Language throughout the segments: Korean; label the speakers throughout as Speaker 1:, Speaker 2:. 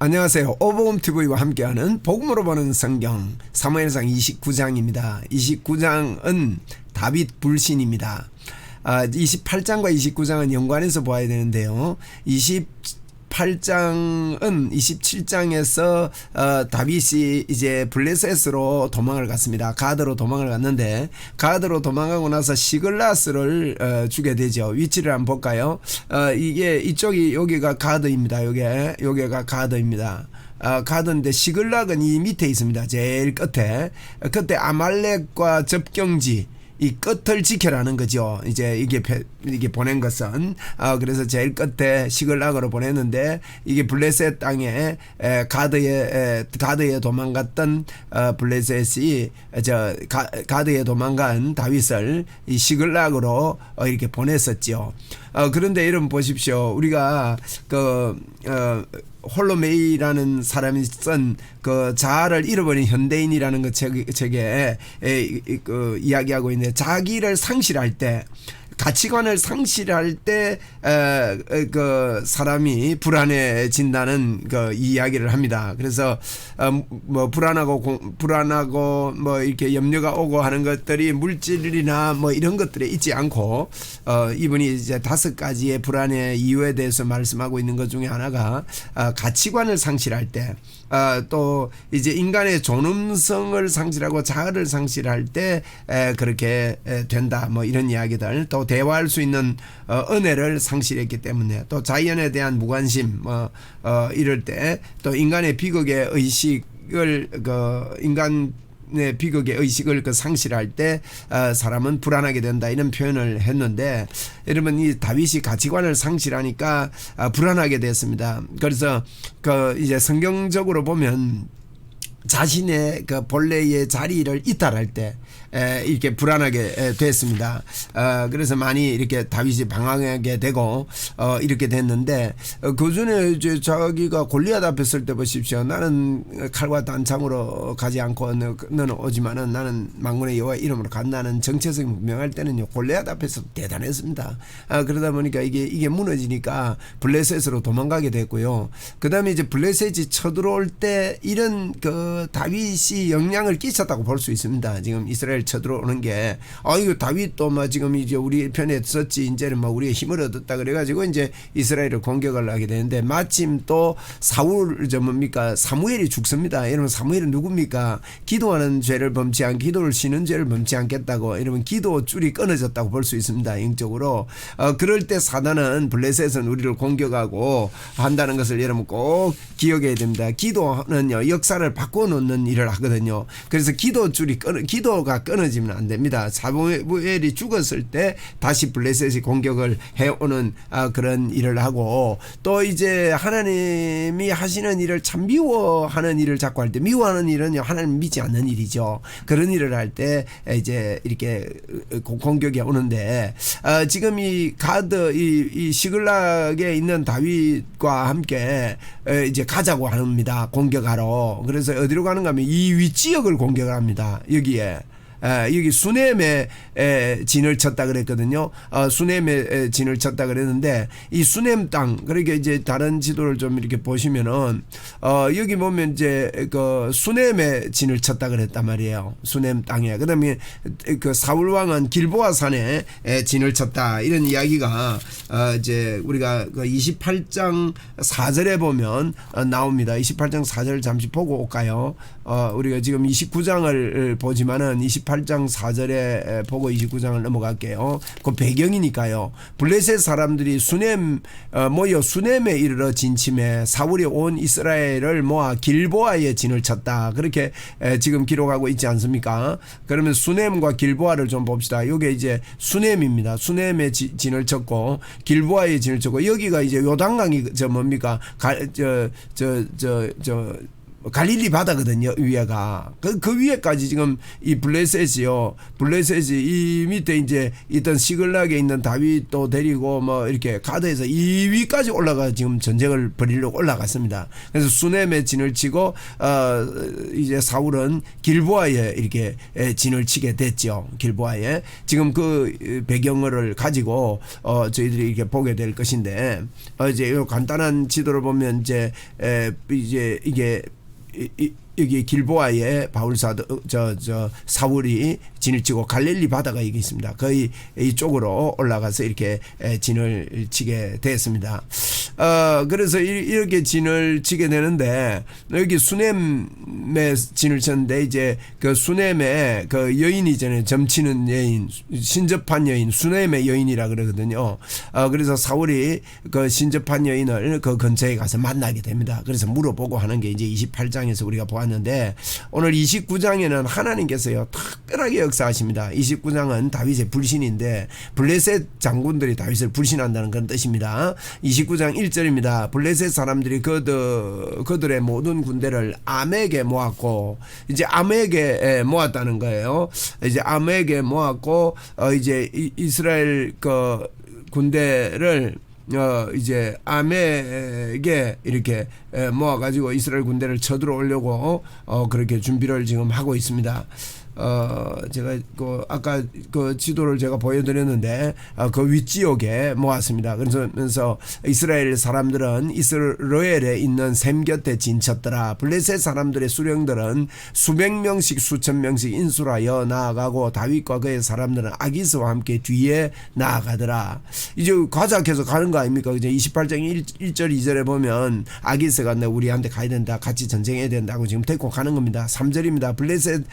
Speaker 1: 안녕하세요. 오복음 TV와 함께하는 복음으로 보는 성경 사무엘상 29장입니다. 29장은 다윗 불신입니다. 아, 28장과 29장은 연관해서 보아야 되는데요. 28장은 27장에서 어, 다윗이 이제 블레셋으로 도망을 갔습니다. 가드로 도망을 갔는데 가드로 도망가고 나서 시글라스를 어, 주게 되죠. 위치를 한번 볼까요? 어, 이게 이쪽이 여기가 가드입니다. 요게 요게가 가드입니다. 어, 가던데 시글락은 이 밑에 있습니다. 제일 끝에. 그때 아말렉과 접경지 이 끝을 지켜라는 거죠. 이제 이게 배- 이게 보낸 것은 어, 그래서 제일 끝에 시글락으로 보냈는데 이게 블레셋 땅에 에, 가드에 에, 가드에 도망갔던 어, 블레셋이 저 가, 가드에 도망간 다윗을 이 시글락으로 어, 이렇게 보냈었죠. 어, 그런데 여러분 보십시오. 우리가 그 어, 홀로메이라는 사람이 쓴 그 자아를 잃어버린 현대인이라는 그 책, 책에 에, 이- 이- 그 이야기하고 있는데 자기를 상실할 때 가치관을 상실할 때 그 사람이 불안해진다는 그 이야기를 합니다. 그래서 어, 뭐 불안하고 공- 불안하고 뭐 이렇게 염려가 오고 하는 것들이 물질이나 뭐 이런 것들에 있지 않고 어, 이분이 이제 다섯 가지의 불안의 이유에 대해서 말씀하고 있는 것 중에 하나가 어, 가치관을 상실할 때 어, 또 이제 인간의 존엄성을 상실하고 자아를 상실할 때 에, 그렇게 에, 된다 뭐 이런 이야기들 또 대화할 수 있는 어, 은혜를 상실했기 때문에 또 자연에 대한 무관심 뭐 어, 이럴 때 또 인간의 비극의 의식을 그 인간 의 비극의 의식을 그 상실할 때 어, 사람은 불안하게 된다 이런 표현을 했는데 여러분 이 다윗이 가치관을 상실하니까 아, 불안하게 됐습니다. 그래서 그 이제 성경적으로 보면 자신의 그 본래의 자리를 이탈할 때 에, 이렇게 불안하게 에, 됐습니다. 어, 그래서 많이 이렇게 다윗이 방황하게 되고 어, 이렇게 됐는데 어, 그 전에 이제 자기가 골리앗 앞에 설때 보십시오. 나는 칼과 단창으로 가지 않고 너- 너는 오지만은 나는 망군의 여호와 이름으로 간다는 정체성이 분명할 때는요 골리앗 앞에서 대단했습니다. 아, 그러다 보니까 이게 이게 무너지니까 블레셋으로 도망가게 됐고요. 그다음에 이제 블레셋이 쳐들어올 때 이런 그 다윗이 영향을 끼쳤다고 볼 수 있습니다. 지금 이스라엘 쳐들어오는 게 아 이거 다윗도 뭐 지금 이제 우리 편에 썼지 이제는 뭐 우리의 힘을 얻었다 그래가지고 이제 이스라엘을 공격을 하게 되는데 마침 또 사울 저 뭡니까 사무엘이 죽습니다. 여러분 사무엘은 누굽니까? 기도하는 죄를 범치 않 기도를 쉬는 죄를 범치 않겠다고 여러분 기도 줄이 끊어졌다고 볼 수 있습니다. 영적으로 어, 그럴 때 사단은 블레셋은 우리를 공격하고 한다는 것을 여러분 꼭 기억해야 됩니다. 기도는요 역사를 바꿔놓는 일을 하거든요. 그래서 기도 줄이 끊어 기도가 끊어지면 안 됩니다. 사무엘이 죽었을 때 다시 블레셋이 공격을 해오는 아, 그런 일을 하고 또 이제 하나님이 하시는 일을 참 미워하는 일을 자꾸 할 때 미워하는 일은요 하나님 믿지 않는 일이죠. 그런 일을 할 때 이제 이렇게 고- 공격이 오는데 어, 지금 이 가드 이, 이 시글락에 있는 다윗과 함께 에, 이제 가자고 합니다. 공격하러. 그래서 어디로 가는가 하면 이 윗지역을 공격을 합니다. 여기에. 에, 여기 수넴에 에, 진을 쳤다 그랬거든요. 어, 수넴에 에, 진을 쳤다 그랬는데 이 수넴 땅 그러니까 이제 다른 지도를 좀 이렇게 보시면은 어, 여기 보면 이제 그 수넴에 진을 쳤다 그랬단 말이에요. 수넴 땅에. 그다음에 그 사울 왕은 길보아 산에 에, 진을 쳤다 이런 이야기가 어, 이제 우리가 그 28장 4절에 보면 어, 나옵니다. 28장 4절 잠시 보고 올까요? 어, 우리가 지금 29장을 보지만은 28장 4절에 보고 29장을 넘어갈게요. 그 배경이니까요. 블레셋 사람들이 수넴 어, 모여 수넴에 이르러 진침해 사울이 온 이스라엘을 모아 길보아에 진을 쳤다. 그렇게 에, 지금 기록하고 있지 않습니까? 그러면 수넴과 길보아를 좀 봅시다. 이게 이제 수넴입니다. 수넴에 지- 진을 쳤고 길보아에 진을 쳤고 여기가 이제 요단강이 저 뭡니까? 저저 저 저 저, 갈릴리 바다거든요 위에가. 그, 그 위에까지 지금 이 블레셋이요. 블레셋이 이 밑에 이제 있던 시글락에 있는 다윗도 데리고 뭐 이렇게 가드에서 이 위까지 올라가 지금 전쟁을 벌이려고 올라갔습니다. 그래서 수넴에 진을 치고 어 이제 사울은 길보아에 이렇게 에, 진을 치게 됐죠. 길보아에. 지금 그 배경을 가지고 어 저희들이 이렇게 보게 될 것인데 어 이제 요 간단한 지도를 보면 이제 에 이제 이게 이, 이, 여기 길보아에 바울사도 저 저 사울이 진을 치고 갈릴리 바다가 여기 있습니다. 거의 이쪽으로 올라가서 이렇게 에, 진을 치게 됐습니다. 어 그래서 이- 이렇게 진을 치게 되는데 여기 수넴에 진을 쳤는데 이제 그 수넴에 그 여인이잖아요. 점치는 여인, 신접한 여인, 수넴의 여인이라 그러거든요. 어 그래서 사울이 그 신접한 여인을 그 근처에 가서 만나게 됩니다. 그래서 물어보고 하는 게 이제 28장에서 우리가 보았 는데 오늘 29장에는 하나님께서요 특별하게 역사하십니다. 29장은 다윗의 불신인데 블레셋 장군들이 다윗을 불신한다는 그런 뜻입니다. 29장 1절입니다. 블레셋 사람들이 그들 그들의 모든 군대를 암에게 모았고 이제 암에게 모았다는 거예요. 이제 암에게 모았고 어 이제 이- 이스라엘 그 군대를 어 이제 아메에게 이렇게 에, 모아가지고 이스라엘 군대를 쳐들어 오려고 어 그렇게 준비를 지금 하고 있습니다. 어 제가 그 아까 그 지도를 제가 보여드렸는데 어, 그 윗 지역에 모았습니다. 그래서 이스라엘 사람들은 이스라엘에 있는 샘 곁에 진쳤더라. 블레셋 사람들의 수령들은 수백 명씩 수천 명씩 인수하여 나아가고 다윗과 그의 사람들은 아기스와 함께 뒤에 나아가더라. 이제 과작해서 가는 거 아닙니까? 이제 28장 1, 1절 2절에 보면 아기스가 내 우리한테 가야 된다. 같이 전쟁해야 된다고 지금 데리고 가는 겁니다. 3절입니다. 블레셋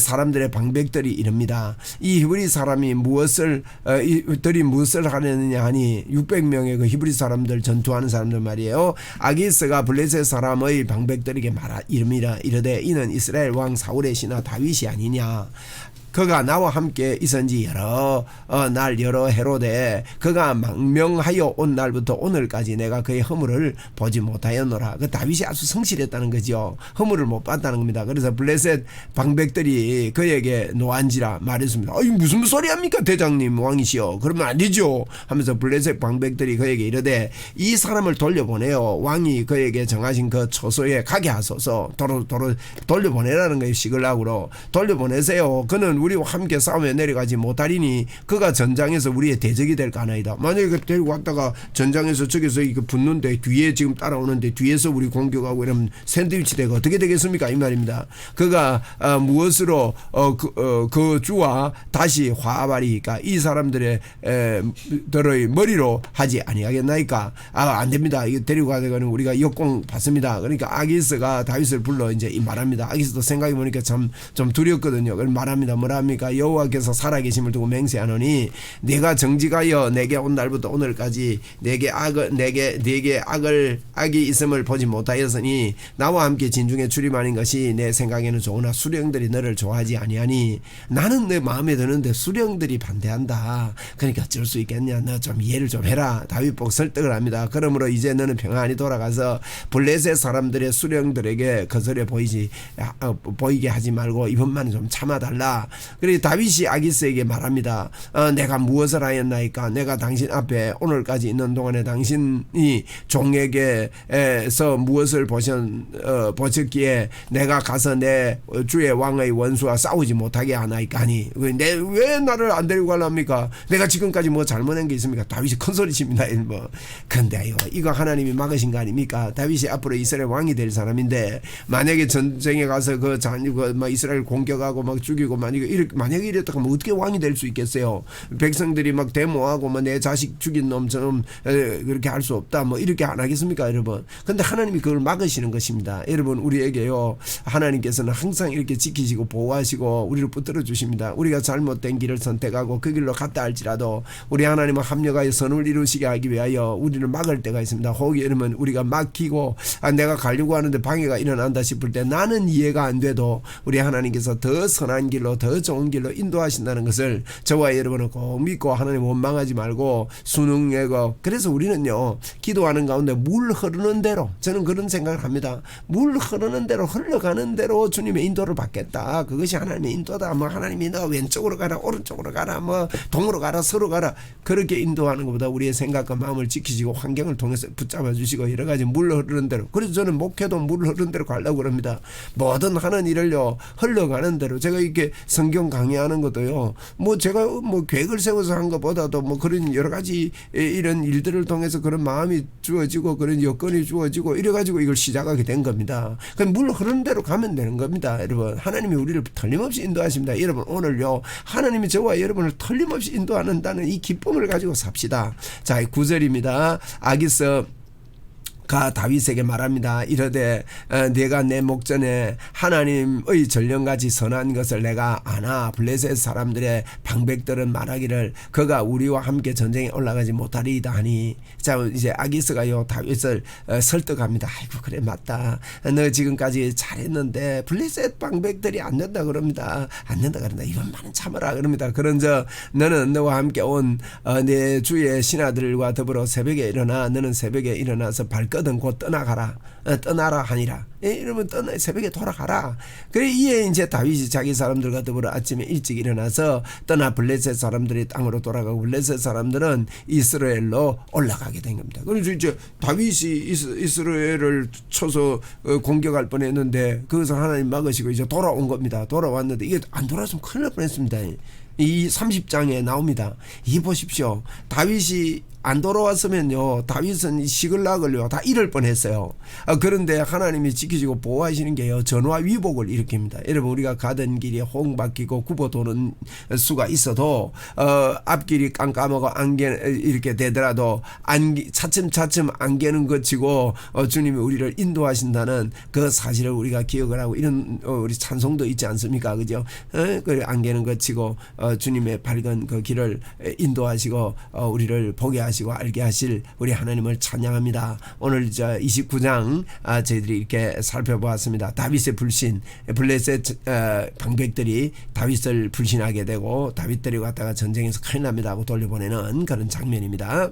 Speaker 1: 사람 들의 방백들이 이릅니다. 이 히브리 사람이 무엇을 어, 이들이 무엇을 하느냐 하니 600명의 그 히브리 사람들 전투하는 사람들 말이에요. 아기스가 블레셋 사람의 방백들에게 말하 이릅니다. 이르되 이는 이스라엘 왕 사울의 신하 다윗이 아니냐. 그가 나와 함께 있은지 여러 어, 날 여러 해로되 그가 망명하여 온 날부터 오늘까지 내가 그의 허물을 보지 못하였노라. 그 다윗이 아주 성실했다는 거죠. 허물을 못 봤다는 겁니다. 그래서 블레셋 방백들이 그에게 노한지라 말했습니다. 아이 무슨 소리 합니까 대장님 왕이시여. 그러면 안 되죠. 하면서 블레셋 방백들이 그에게 이르되 이 사람을 돌려보내요. 왕이 그에게 정하신 그 처소에 가게 하소서. 도로 도로 돌려보내라는 거예요. 시글락으로 돌려보내세요. 그는 우리와 함께 싸움에 내려가지 못하리니 그가 전장에서 우리의 대적이 될 까나이다. 만약에 그 데리고 왔다가 전장에서 저기서 이거 붙는데 뒤에 지금 따라오는데 뒤에서 우리 공격하고 이러면 샌드위치 되고 어떻게 되겠습니까 이 말입니다. 그가 어, 무엇으로 어, 그, 어, 그 주와 다시 화발이니까 이 사람들의 에, 들의 머리로 하지 아니하겠나이까 아 안 됩니다. 이거 데리고 가다가는 우리가 역공 받습니다. 그러니까 아기스가 다윗을 불러 이제 이 말합니다. 아기스도 생각해 보니까 참 좀 두렵거든요. 그럼 말합니다. 뭐라 합니까? 여호와께서 살아계심을 두고 맹세하노니 내가 정직하여 내게 온 날부터 오늘까지 내게 악을 내게 내게 악을 악이 있음을 보지 못하였으니 나와 함께 진중에 출입하는 것이 내 생각에는 좋으나 수령들이 너를 좋아하지 아니하니 나는 내 마음에 드는데 수령들이 반대한다. 그러니까 어쩔 수 있겠냐? 너 좀 이해를 좀 해라. 다윗 복 설득을 합니다. 그러므로 이제 너는 평안히 돌아가서 블레셋 사람들의 수령들에게 거절해 보이지 어, 보이게 하지 말고 이번만은 좀 참아달라. 그리고 다윗이 아기스에게 말합니다. 어, 내가 무엇을 하였나이까? 내가 당신 앞에 오늘까지 있는 동안에 당신이 종에게서 무엇을 보셨 어, 보셨기에 내가 가서 내 주의 왕의 원수와 싸우지 못하게 하나이까 하니 내 왜 나를 안 데리고 가랍니까? 내가 지금까지 뭐 잘못한 게 있습니까? 다윗이 큰 소리 칩니다. 뭐 근데요 이거 하나님이 막으신 거 아닙니까? 다윗이 앞으로 이스라엘 왕이 될 사람인데 만약에 전쟁에 가서 그 잔이고 막 이스라엘 공격하고 막 죽이고 만약에 이렇게 만약에 이랬다가 뭐 어떻게 왕이 될 수 있겠어요? 백성들이 막 데모하고 뭐 내 자식 죽인 놈처럼 에, 그렇게 할 수 없다 뭐 이렇게 안 하겠습니까, 여러분? 근데 하나님이 그걸 막으시는 것입니다. 여러분 우리에게요 하나님께서는 항상 이렇게 지키시고 보호하시고 우리를 붙들어 주십니다. 우리가 잘못된 길을 선택하고 그 길로 갔다 할지라도 우리 하나님은 합력하여 선을 이루시게 하기 위하여 우리를 막을 때가 있습니다. 혹 여러분 우리가 막히고 아, 내가 가려고 하는데 방해가 일어난다 싶을 때 나는 이해가 안 돼도 우리 하나님께서 더 선한 길로 더더 좋은 길로 인도하신다는 것을 저와 여러분은 꼭 믿고 하나님 원망하지 말고 순응하고 그래서 우리는요 기도하는 가운데 물 흐르는 대로 저는 그런 생각을 합니다. 물 흐르는 대로 흘러가는 대로 주님의 인도를 받겠다. 그것이 하나님의 인도다. 뭐 하나님이 너 왼쪽으로 가라 오른쪽으로 가라 뭐 동으로 가라 서로 가라 그렇게 인도하는 것보다 우리의 생각과 마음을 지키시고 환경을 통해서 붙잡아 주시고 여러 가지 물 흐르는 대로 그래서 저는 목회도 물 흐르는 대로 가려고 그럽니다. 뭐든 하는 일을요 흘러가는 대로 제가 이렇게 성경 강의하는 것도요 뭐 제가 뭐 계획을 세워서 한 것보다도 뭐 그런 여러 가지 이런 일들을 통해서 그런 마음이 주어지고 그런 여건이 주어지고 이래 가지고 이걸 시작하게 된 겁니다. 그럼 물 흐르는 대로 가면 되는 겁니다, 여러분. 하나님이 우리를 틀림없이 인도하십니다. 여러분 오늘요 하나님이 저와 여러분을 틀림없이 인도하는다는 이 기쁨을 가지고 삽시다. 자, 9절입니다. 아기서 가 다윗에게 말합니다. 이르되 어, 내가 내 목전에 하나님의 전령같이 선한 것을 내가 아나 블레셋 사람들의 방백들은 말하기를 그가 우리와 함께 전쟁에 올라가지 못하리이다 하니 자 이제 아기스가요 다윗을 어, 설득합니다. 아이고 그래 맞다. 너 지금까지 잘했는데 블레셋 방백들이 안 된다 그럽니다. 안 된다 그런다. 이번만은 참아라 그럽니다. 그런저 너는 너와 함께 온 내 주의 신하들과 더불어 새벽에 일어나 너는 새벽에 일어나서 발 끄든 곧 떠나가라. 어, 떠나라 하니라. 예, 이러면 떠나 새벽에 돌아가라. 그래 이에 이제 다윗이 자기 사람들과 더불어 아침에 일찍 일어나서 떠나 블레셋 사람들이 땅으로 돌아가고 블레셋 사람들은 이스라엘로 올라가게 된 겁니다. 그래서 이제 다윗이 이스, 이스라엘을 쳐서 어, 공격할 뻔했는데 그것을 하나님 막으시고 이제 돌아온 겁니다. 돌아왔는데 이게 안 돌아왔으면 큰일 날 뻔했습니다. 이 30장에 나옵니다. 이 보십시오. 다윗이 안 돌아왔으면요. 다윗은 이 시글락을요. 다 잃을 뻔했어요. 아, 그런데 하나님이 지키시고 보호하시는 게요. 전화 위복을 일으킵니다. 여러분 우리가 가던 길이 홍박히고 굽어 도는 수가 있어도 어, 앞길이 깜깜하고 안개 이렇게 되더라도 안기 차츰차츰 안개는 거치고 어, 주님이 우리를 인도하신다는 그 사실을 우리가 기억을 하고 이런 어, 우리 찬송도 있지 않습니까? 그죠? 어, 그 안개는 거치고 어, 주님의 밝은 그 길을 인도하시고 어, 우리를 보게 하시 고 알게 하실 우리 하나님을 찬양합니다. 오늘 저 29장 아, 저희들이 이렇게 살펴보았습니다. 다윗의 불신, 블레셋 어, 방백들이 다윗을 불신하게 되고 다윗들이 갔다가 전쟁에서 큰일 납니다 하고 돌려보내는 그런 장면입니다.